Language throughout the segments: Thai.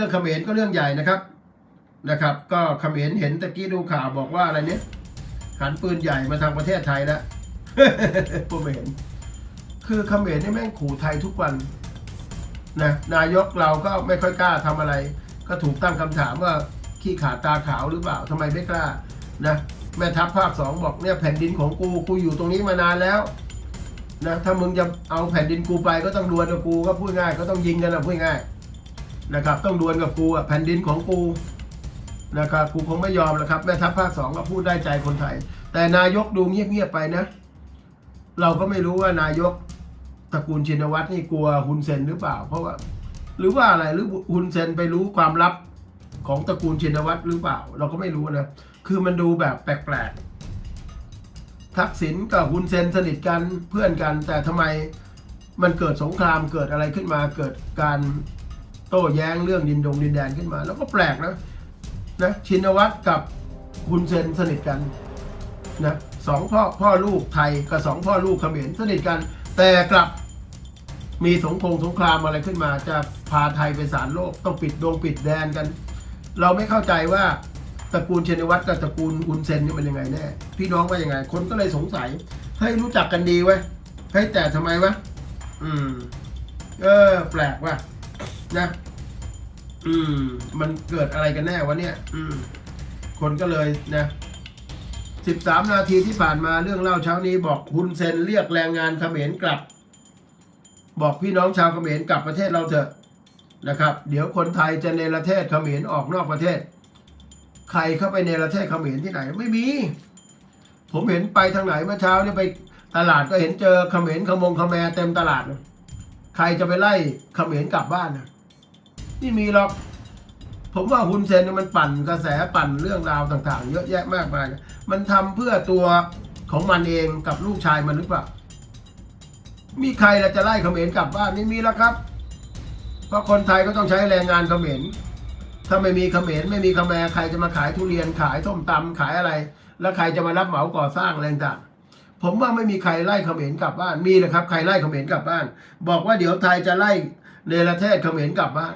รื่องเขมรก็เรื่องใหญ่นะครับนะครับ ก็เขมรเห็นตะกี้ดูข่าวบอกว่าอะไรเนี้ยหันปืนใหญ่มาทางประเทศไทยแล้วผมไม่เห็น คือเขมรนี่แม่งขู่ไทยทุกวันนะนายกเราก็ไม่ค่อยกล้าทำอะไร ก็ถูกตั้งคำถามว่าขี้ขาดตาขาวหรือเปล่าทำไมไม่กล้านะแม่ทัพภาคสองบอกเนี่ยแผ่นดินของกูกูอยู่ตรงนี้มานานแล้วนะถ้ามึงจะเอาแผ่นดินกูไปก็ต้องดวลกับกูก็พูดง่ายก็ต้องยิงกันนะพูดง่าย นะครับ ต้องดวลกับกูอะแผ่นดินของกูนะครับกูคงไม่ยอมแล้วครับแม่ทัพภาคสองก็พูดได้ใจคนไทย แต่นายกดูเงียบๆไปนะ เราก็ไม่รู้ว่านายกตระกูลชินวัตรนี่กลัวฮุนเซนหรือเปล่า เพราะว่า หรือว่าอะไรหรือฮุนเซนไปรู้ความลับของตระกูลชินวัตรหรือเปล่า เราก็ไม่รู้นะคือมันดูแบบแปลกๆทักษิณกับฮุนเซนสนิทกันเพื่อนกัน แต่ทำไมมันเกิดสงครามเกิดอะไรขึ้นมาเกิดการ โต้แย้งเรื่องดินดงดินแดนขึ้นมา แล้วก็แปลกนะนะชินวัตรกับฮุนเซนสนิทกันนะสองพ่อพ่อลูกไทยกับสองพ่อลูกเขมรสนิทกัน แต่กลับมีสงครามสงครามอะไรขึ้นมา จะพาไทยไปศาลโลกต้องปิดดงปิดแดนกัน เราไม่เข้าใจว่าตระกูลเชนวัตรกับตระกูลอุนเซนนี่มันยังไงแน่พี่น้องว่ายังไง คนก็เลยสงสัยเฮ้ยรู้จักกันดีเว้ยเฮ้ยแต่ทำไมวะอืม เออ แปลกว่ะ นะ อืม มันเกิดอะไรกันแน่วะเนี่ย อืม คนก็เลยนะ13นาทีที่ผ่านมาเรื่องเล่าเช้านี้บอกฮุนเซนเรียกแรงงานเขมรกลับ บอกพี่น้องชาวเขมรกลับประเทศเราเถอะนะครับ เดี๋ยวคนไทยจะเนรเทศเขมรออกนอกประเทศ ใครเข้าไปเนรเทศเขมรที่ไหนไม่มี ผมเห็นไปทางไหนเมื่อเช้าเนี่ยไปตลาดก็เห็นเจอเขมรขมงขแมเต็มตลาด ใครจะไปไล่เขมรกลับบ้านนะ นี่มีหรอก ผมว่าฮุนเซนเนี่ยมันปั่นกระแสปั่นเรื่องราวต่างๆ เยอะแยะมากมาย มันทำเพื่อตัวของมันเองกับลูกชายมันหรือเปล่า มีใครละจะไล่เขมรกลับบ้านไม่มีแล้วครับ เพราะคนไทยก็ต้องใช้แรงงานเขมรถ้าไม่มีเขมรไม่มีเขแมใครจะมาขายทุเรียนขายส้มตำขายอะไร แล้วใครจะมารับเหมาก่อสร้างอะไรต่างผมว่าไม่มีใครไล่เขมรกลับบ้านมีนะครับ ใครไล่เขมรกลับบ้าน บอกว่าเดี๋ยวไทยจะไล่เนรเทศเขมรกลับบ้าน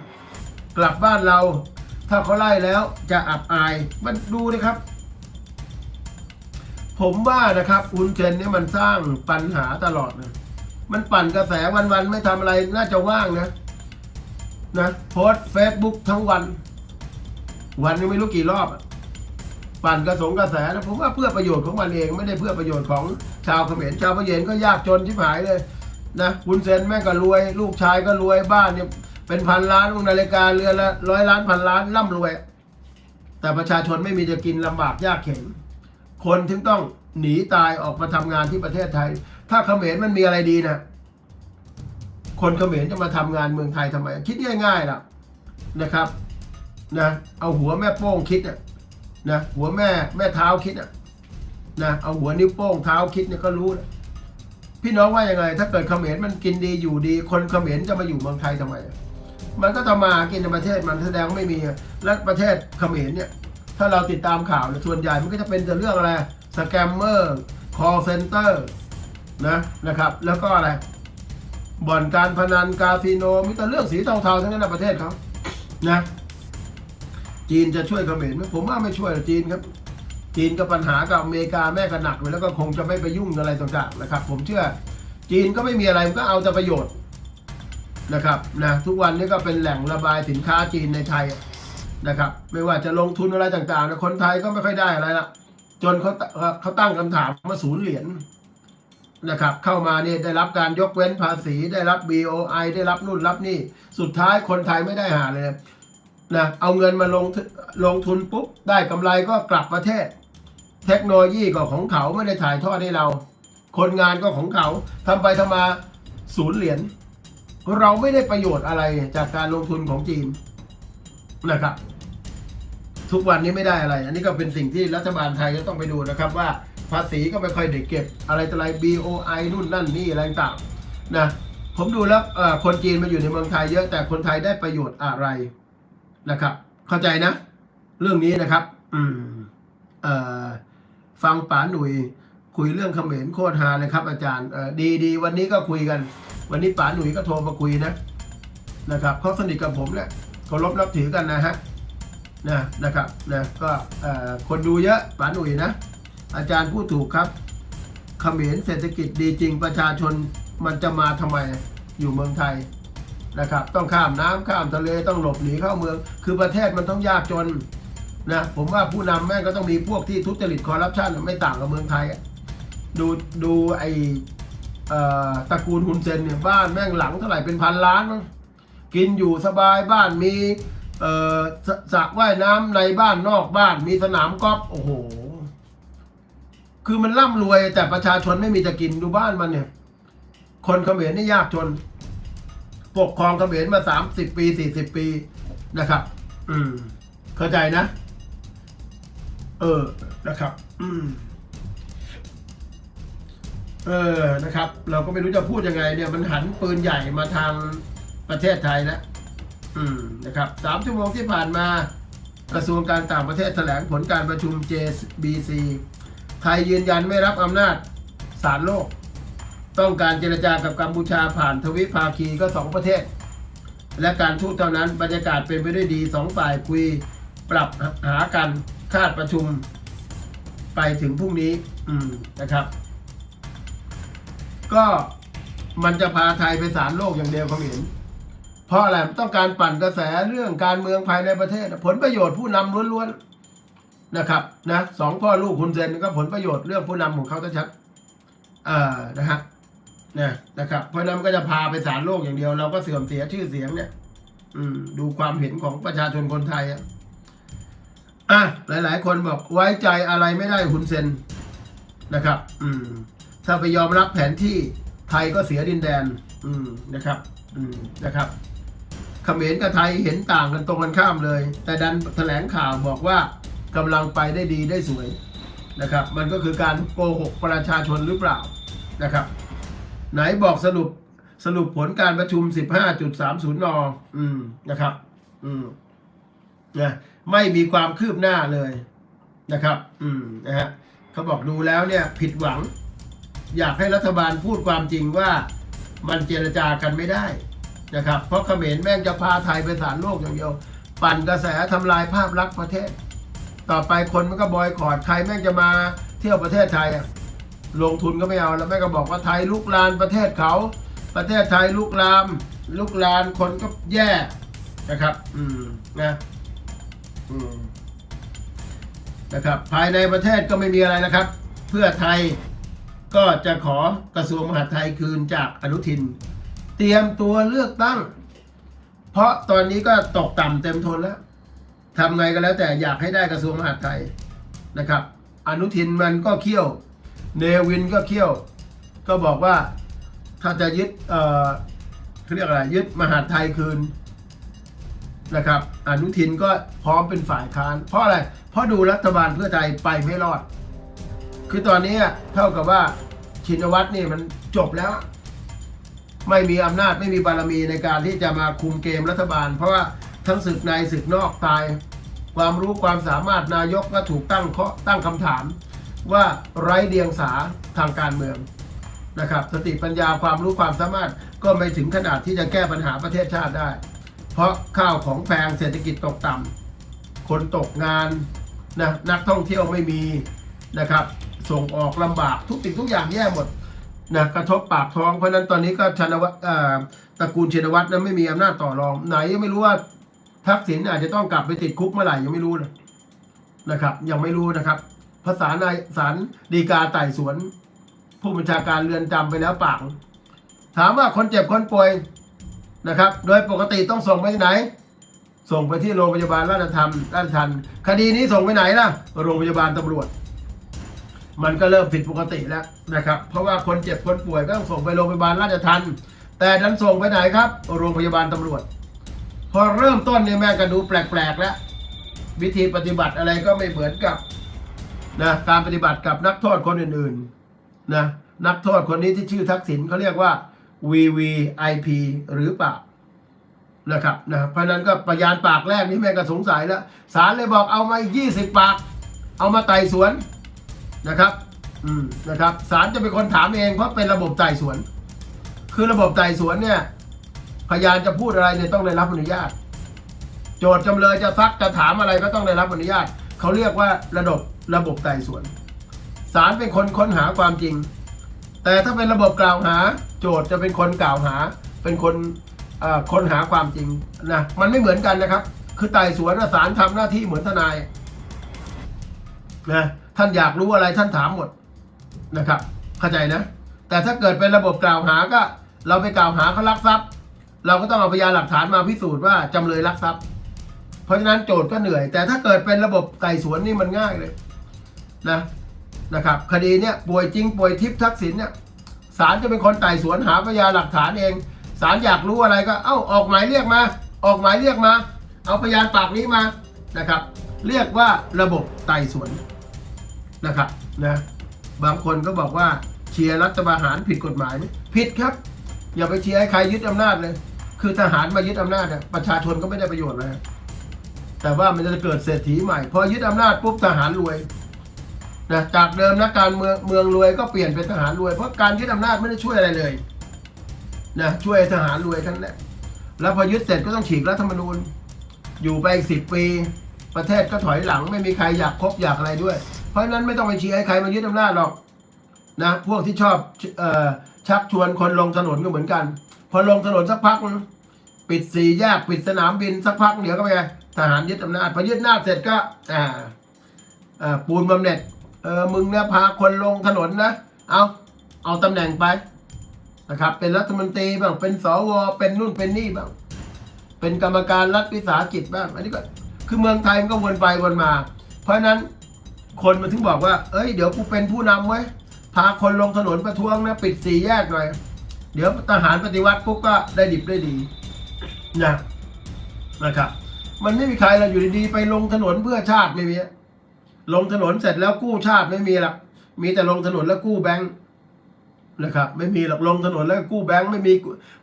กลับบ้านเรา ถ้าเขาไล่แล้วจะอับอายมันดูนะครับ ผมว่านะครับอุนเซนเนี่ยมันสร้างปัญหาตลอดนะมันปั่นกระแสวันๆไม่ทำอะไรน่าจะว่างนะนะโพสเฟซบุ๊กทั้งวัน วันนึงไม่รู้กี่รอบอะปั่นกระสงกระแสนะผมว่าเพื่อประโยชน์ของมันเองไม่ได้เพื่อประโยชน์ของชาวเขมรชาวพะเยนก็ยากจนชิบหายเลยนะบุญเซนแม่ก็รวย ลูกชายก็รวยบ้านเนี่ย เป็นพันล้านนาฬิกาเรือนละร้อยล้านพันล้านร่ำรวย แต่ประชาชนไม่มีจะกินลำบากยากเข็น คนถึงต้องหนีตายออกมาทำงานที่ประเทศไทย ถ้าเขมรมันมีอะไรดีนะคนเขมรจะมาทำงานเมืองไทยทำไม คิดง่ายๆล่ะนะครับนะเอาหัวแม่โป้งคิดน่ะนะหัวแม่แม่เท้าคิดน่ะนะเอาหัวนิ้วโป้งเท้าคิดเนี่ยก็รู้นะพี่น้องว่ายังไง ถ้าเกิดเขมรมันกินดีอยู่ดี คนเขมรจะมาอยู่เมืองไทยทำไม มันก็ทำมากินในประเทศมันแสดงไม่มี และประเทศเขมรเนี่ย ถ้าเราติดตามข่าวส่วนใหญ่มันก็จะเป็นแต่เรื่องอะไรสแกมเมอร์คอเซนเตอร์นะนะครับ แล้วก็อะไร บ่อนการพนันคาสิโนมีแต่เรื่องสีเทาๆทั้งนั้นในประเทศเขานะจีนจะช่วยเขมรไหมผมว่าไม่ช่วยหรอกจีนครับ จีนก็ปัญหากับอเมริกาแม่ก็หนักไปแล้วก็คงจะไม่ไปยุ่งอะไรต่างๆนะครับ ผมเชื่อ จีนก็ไม่มีอะไรมันก็เอาแต่ประโยชน์ นะครับนะทุกวันนี้ก็เป็นแหล่งระบายสินค้าจีนในไทยนะครับ ไม่ว่าจะลงทุนอะไรต่างๆนะคนไทยก็ไม่ค่อยได้อะไรละจนเขาเขาตั้งคำถามมาศูนย์เหรียญนะครับ เข้ามาเนี่ยได้รับการยกเว้นภาษีได้รับ BOI ได้รับนู่นรับนี่ สุดท้ายคนไทยไม่ได้หาเลยนะเอาเงินมาลงลงทุนปุ๊บได้กำไรก็กลับประเทศ เทคโนโลยีก็ของเขาไม่ได้ถ่ายทอดให้เรา คนงานก็ของเขาทำไปทำมาศูนย์เหรียญ เราไม่ได้ประโยชน์อะไรจากการลงทุนของจีนนะครับ ทุกวันนี้ไม่ได้อะไร อันนี้ก็เป็นสิ่งที่รัฐบาลไทยจะต้องไปดูนะครับ ว่าภาษีก็ไม่ค่อยได้เก็บ อะไรต่ออะไร BOI นู่นนั่นนี่อะไรต่างนะผมดูแล้วคนจีนมาอยู่ในเมืองไทยเยอะแต่คนไทยได้ประโยชน์อะไรนะครับ เข้าใจนะ เรื่องนี้นะครับ อืมเอ่อฟังป๋าหนุ่ยคุยเรื่องเขมรโคตรฮาเลยครับอาจารย์ดีดีวันนี้ก็คุยกัน วันนี้ป๋าหนุ่ยก็โทรมาคุยนะนะครับเขาสนิทกับผมแหละเคารพนับถือกันนะฮะนะนะครับนะก็คนดูเยอะป๋าหนุ่ยนะ อาจารย์พูดถูกครับเขมรเศรษฐกิจดีจริงประชาชนมันจะมาทำไมอยู่เมืองไทยนะครับ ต้องข้ามน้ำข้ามทะเลต้องหลบหนีเข้าเมือง คือประเทศมันต้องยากจนนะผมว่าผู้นำแม่งก็ต้องมีพวกที่ทุจริตคอร์รัปชันไม่ต่างกับเมืองไทย ดูดูไอ ตระกูลฮุนเซนเนี่ยบ้านแม่งหลังเท่าไหร่เป็นพันล้านมั้งกินอยู่สบายบ้านมีสสระว่ายน้ำในบ้านนอกบ้านมีสนามกอล์ฟโอ้โห คือมันร่ำรวยแต่ประชาชนไม่มีจะกินดูบ้านมันเนี่ย คนเขมรนี่ยากจน ปกครองเขมรมาสามสิบปีสี่สิบปีนะครับ อืม เข้าใจนะ เออนะครับ อืม เออนะครับ เราก็ไม่รู้จะพูดยังไงเนี่ยมันหันปืนใหญ่มาทางประเทศไทยแล้วอืมนะครับสามชั่วโมงที่ผ่านมากระทรวงการต่างประเทศแถลงผลการประชุม JBC ไทยยืนยันไม่รับอำนาจศาลโลก ต้องการเจรจากับกัมพูชาผ่านทวิภาคีก็สองประเทศ และการทูตเท่านั้นบรรยากาศเป็นไปด้วยดีสองฝ่ายคุยปรับหากันคาดประชุมไปถึงพรุ่งนี้อืมนะครับ ก็มันจะพาไทยไปศาลโลกอย่างเดียวเขาเห็น เพราะอะไรต้องการปั่นกระแสเรื่องการเมืองภายในประเทศ ผลประโยชน์ผู้นำล้วนๆนะครับนะสองพ่อลูกคุณเซนก็ผลประโยชน์เรื่องผู้นำของเขาชัดๆอ่านะฮะนี่ยนะครับ เพราะนั้นก็จะพาไปศาลโลกอย่างเดียว เราก็เสื่อมเสียชื่อเสียงเนี่ย อืม ดูความเห็นของประชาชนคนไทยอะอะหลาย ๆ คนบอกไว้ใจอะไรไม่ได้คุณเซนนะครับ อืม ถ้าไปยอมรับแผนที่ไทยก็เสียดินแดน อืมนะครับ อืมนะครับเขมรกับไทยเห็นต่างกันตรงกันข้ามเลย แต่ดันแถลงข่าวบอกว่ากำลังไปได้ดีได้สวยนะครับ มันก็คือการโกหกประชาชนหรือเปล่านะครับ ไหนบอกสรุปสรุปผลการประชุม 15.30 น อืมนะครับ อืมนะไม่มีความคืบหน้าเลยนะครับ อืมนะฮะเขาบอกดูแล้วเนี่ยผิดหวัง อยากให้รัฐบาลพูดความจริงว่ามันเจรจากันไม่ได้นะครับ เพราะเขมรแม่งจะพาไทยไปศาลโลกอย่างเดียว ปั่นกระแสทำลายภาพลักษณ์ประเทศ ต่อไปคนมันก็บอยคอรดใครแม่งจะมาเที่ยวประเทศไทยอะลงทุนก็ไม่เอาแล้วแม่งก็บอกว่าไทยลุกลานประเทศเขา ประเทศไทยลุกลาม ลุกลานคนก็แย่นะครับ อืมนะอืมนะครับ ภายในประเทศก็ไม่มีอะไรนะครับ เพื่อไทย ก็จะขอกระทรวงมหาดไทยคืนจากอนุทิน เตรียมตัวเลือกตั้ง เพราะตอนนี้ก็ตกต่ำเต็มทนแล้วทำไงก็แล้วแต่อยากให้ได้กระทรวงมหาดไทยนะครับ อนุทินมันก็เขี้ยว เนวินก็เขี้ยว ก็บอกว่าถ้าจะยึดเอ่อเขาเรียกอะไรยึดมหาดไทยคืนนะครับ อนุทินก็พร้อมเป็นฝ่ายค้าน เพราะอะไร เพราะดูรัฐบาลเพื่อไทยไปไม่รอด คือตอนนี้เท่ากับว่าชินวัตรนี่มันจบแล้ว ไม่มีอำนาจไม่มีบารมีในการที่จะมาคุมเกมรัฐบาล เพราะว่าทั้งศึกในศึกนอกตาย ความรู้ความสามารถนายกก็ถูกตั้งข้อตั้งคำถาม ว่าไร้เดียงสาทางการเมืองนะครับสติปัญญาความรู้ความสามารถก็ไม่ถึงขนาดที่จะแก้ปัญหาประเทศชาติได้ เพราะข้าวของแพงเศรษฐกิจตกต่ำคนตกงานนะนักท่องเที่ยวไม่มีนะครับ ส่งออกลำบากทุกสิ่งทุกอย่างแย่หมดนะกระทบปากท้องเพราะฉะนั้นตอนนี้ก็ชนวัตตระกูลชินวัตรนั้นไม่มีอำนาจต่อรอง ไหนยังไม่รู้ว่าทักษิณอาจจะต้องกลับไปติดคุกเมื่อไหร่ยังไม่รู้เลยนะครับ ยังไม่รู้นะครับภาษานายสารดีกาไต่สวน ผู้บัญชาการเรือนจำไปแล้วปาก ถามว่าคนเจ็บคนป่วยนะครับ โดยปกติต้องส่งไปไหน ส่งไปที่โรงพยาบาลราชธรรมราชทันคดีนี้ส่งไปไหนล่ะ โรงพยาบาลตำรวจ มันก็เริ่มผิดปกติแล้วนะครับ เพราะว่าคนเจ็บคนป่วยก็ต้องส่งไปโรงพยาบาลราชทันแต่ดันส่งไปไหนครับ โรงพยาบาลตำรวจ พอเริ่มต้นเนี่ยแม่ก็ดูแปลกๆแล้ว วิธีปฏิบัติอะไรก็ไม่เหมือนกับนะการปฏิบัติกับนักโทษคนอื่นๆนะนักโทษคนนี้ที่ชื่อทักษิณเขาเรียกว่า VVIP หรือเปล่านะครับนะเพราะนั้นก็พยานปากแรกนี่แม่ก็สงสัยแล้วศาลเลยบอกเอามาอีก20 ปาก เอามาไต่สวน นะครับ อืมนะครับศาลจะเป็นคนถามเองเพราะเป็นระบบไต่สวน คือระบบไต่สวนเนี่ย พยานจะพูดอะไรเนี่ยต้องได้รับอนุญาต โจทย์จำเลยจะซักจะถามอะไรก็ต้องได้รับอนุญาต เขาเรียกว่าระบบระบบไต่สวนศาลเป็นคนค้นหาความจริง แต่ถ้าเป็นระบบกล่าวหา โจทย์จะเป็นคนกล่าวหา เป็นคนค้นหาความจริงนะมันไม่เหมือนกันนะครับ คือไต่สวนนะศาลทำหน้าที่เหมือนทนายนะ ท่านอยากรู้อะไรท่านถามหมดนะครับ เข้าใจนะ แต่ถ้าเกิดเป็นระบบกล่าวหาก็ เราไปกล่าวหาเขาลักทรัพย์ เราก็ต้องเอาพยานหลักฐานมาพิสูจน์ว่าจำเลยลักทรัพย์ เพราะฉะนั้นโจทย์ก็เหนื่อย แต่ถ้าเกิดเป็นระบบไต่สวนนี่มันง่ายเลยนะนะครับ คดีเนี่ยป่วยจริงป่วยทิพย์ทักษิณเนี่ยศาลจะเป็นคนไต่สวนหาพยานหลักฐานเองศาลอยากรู้อะไรก็เอ้าออกหมายเรียกมา ออกหมายเรียกมา เอาพยานปากนี้มานะครับ เรียกว่าระบบไต่สวน นะครับนะบางคนก็บอกว่าเชียร์รัฐประหารผิดกฎหมายไหมผิดครับ อย่าไปเชียร์ให้ใครยึดอำนาจเลย คือทหารมายึดอำนาจเนี่ยประชาชนก็ไม่ได้ประโยชน์เลยแต่ว่ามันจะเกิดเศรษฐีใหม่พอยึดอำนาจปุ๊บทหารรวยนะจากเดิมนัการเมืองเมืองรวยก็เปลี่ยนเป็นทหารรวย เพราะการยึดอำนาจไม่ได้ช่วยอะไรเลยนะช่วยทหารรวยทั้งนั้นแล้วพอยึดเสร็จก็ต้องฉีกรัฐธรรมนูญ อยู่ไปอีกสิบปี ประเทศก็ถอยหลังไม่มีใครอยากคบอยากอะไรด้วย เพราะฉะนั้นไม่ต้องไปเชียร์ให้ใครมายึดอำนาจหรอกนะพวกที่ชอบชักชวนคนลงถนนก็เหมือนกัน พอลงถนนสักพัก ปิดสี่แยกปิดสนามบินสักพักเดี๋ยวก็ไปทหารยึดอำนาจพอยึดอำนาจเสร็จก็อ่าปูนบำเหน็จเออมึงเนี่ยพาคนลงถนนนะเอาเอาตำแหน่งไปนะครับ เป็นรัฐมนตรีบ้างเป็นสวเป็นนู่นเป็นนี่บ้างเป็นกรรมการรัฐวิสาหกิจบ้างอันนี้ก็คือเมืองไทยมันก็วนไปวนมา เพราะฉะนั้น คนมันถึงบอกว่า เอ้ย เดี๋ยวกูเป็นผู้นำไว้ย พาคนลงถนนประท้วงนะ ปิดสี่แยกหน่อย เดี๋ยวทหารปฏิวัติปุ๊บก็ได้ดิบได้ดีนะนะครับ มันไม่มีใครเราอยู่ดีๆไปลงถนนเพื่อชาติไม่มีลงถนนเสร็จแล้วกู้ชาติไม่มีหรอก มีแต่ลงถนนแล้วกู้แบงค์นะครับ ไม่มีหรอกลงถนนแล้วกู้แบงค์ไม่มี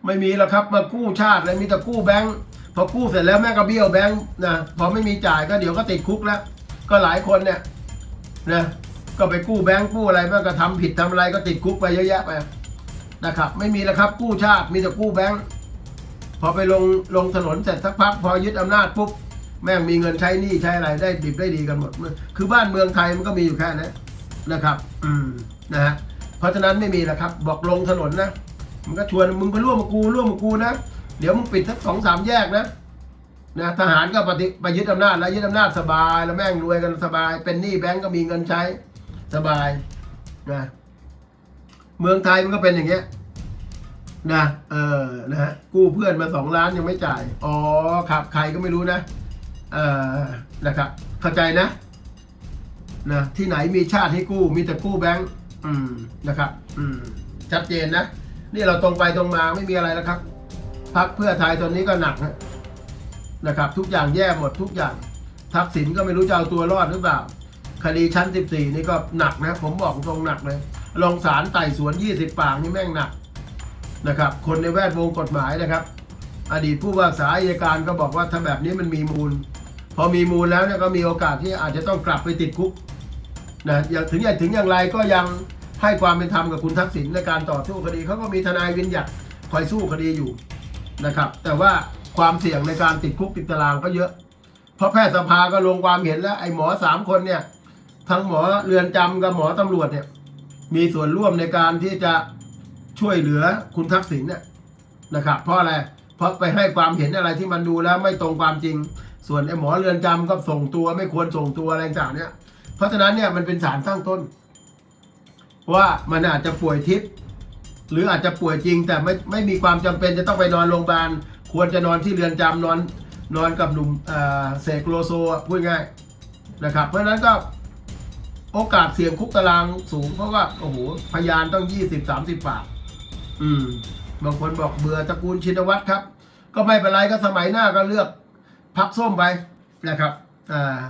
ไม่มีหรอกครับ มากู้ชาติเลยมีแต่กู้แบงค์พอกู้เสร็จแล้วแม่ก็เบี้ยวแบงค์นะพอไม่มีจ่ายก็เดี๋ยวก็ติดคุกแล้ว ก็หลายคนเนี่ย นะก็ไปกู้แบงค์กู้อะไรแม่ก็ทำผิดทำอะไรก็ติดคุกไปเยอะแยะไปนะครับ ไม่มีแล้วครับกู้ชาติมีแต่กู้แบงค์พอไปลงลงถนนเสร็จสักพักพอยึดอำนาจปุ๊บแม่งมีเงินใช้หนี้ใช้อะไรได้ดิบได้ดีกันหมด คือบ้านเมืองไทยมันก็มีอยู่แค่นั้นนะครับ อืมนะฮะเพราะฉะนั้นไม่มีแล้วครับ บอกลงถนนนะมันก็ชวนมึงไปร่วมกับกูร่วมกับกูนะ เดี๋ยวมึงปิดสักสองสามแยกนะ นะทหารก็ปฏิไปยึดอำนาจแล้วยึดอำนาจสบายแล้วแม่งรวยกันสบาย เป็นหนี้แบงก์ก็มีเงินใช้สบายนะเมืองไทยมันก็เป็นอย่างเงี้ยนะเออนะฮะกู้เพื่อนมาสองล้านยังไม่จ่าย อ๋อครับใครก็ไม่รู้นะ เออนะครับเข้าใจนะนะที่ไหนมีชาติให้กู้มีแต่กู้แบงก์อืมนะครับ อืมชัดเจนนะ นี่เราตรงไปตรงมาไม่มีอะไรแล้วครับพักเพื่อไทยตอนนี้ก็หนักนะ นะครับ ทุกอย่างแย่หมดทุกอย่างทักษิณก็ไม่รู้จะเอาตัวรอดหรือเปล่า คดีชั้น 14 นี่ก็หนักนะ ผมบอกตรงหนักเลยลงศาลไต่สวน 20 ปากนี่แม่งหนักนะครับ คนในแวดวงกฎหมายนะครับ อดีตผู้ว่าสาอัยการก็บอกว่าถ้าแบบนี้มันมีมูล พอมีมูลแล้วเนี่ยก็มีโอกาสที่อาจจะต้องกลับไปติดคุกนะอย่างถึงอย่างถึงอย่างไรก็ยังให้ความเป็นธรรมกับคุณทักษิณในการต่อสู้คดีเขาก็มีทนายวินยัดคอยสู้คดีอยู่นะครับ แต่ว่า ความเสี่ยงในการติดคุกติดตารางก็เยอะ เพราะแพทยสภาก็ลงความเห็นแล้ว ไอ้หมอสามคนเนี่ย ทั้งหมอเรือนจำกับหมอตำรวจเนี่ย มีส่วนร่วมในการที่จะช่วยเหลือคุณทักษิณเนี่ยนะครับ เพราะอะไร เพราะไปให้ความเห็นอะไรที่มันดูแล้วไม่ตรงความจริง ส่วนไอ้หมอเรือนจำก็ส่งตัวไม่ควรส่งตัวอะไรต่างเนี่ย เพราะฉะนั้นเนี่ยมันเป็นสารตั้งต้น ว่ามันอาจจะป่วยทิพย์หรืออาจจะป่วยจริงแต่ไม่ไม่มีความจำเป็นจะต้องไปนอนโรงพยาบาล ควรจะนอนที่เรือนจำนอนนอนกับหนุ่มเสกโลโซพูดง่ายนะครับ เพราะฉะนั้นก็โอกาสเสี่ยงคุกตารางสูง เพราะว่าโอ้โหพยานต้องยี่สิบสามสิบปากอืม บางคนบอกเบื่อตระกูลชินวัตรครับ ก็ไม่เป็นไรก็สมัยหน้าก็เลือกพักส้มไปนะครับ อ่า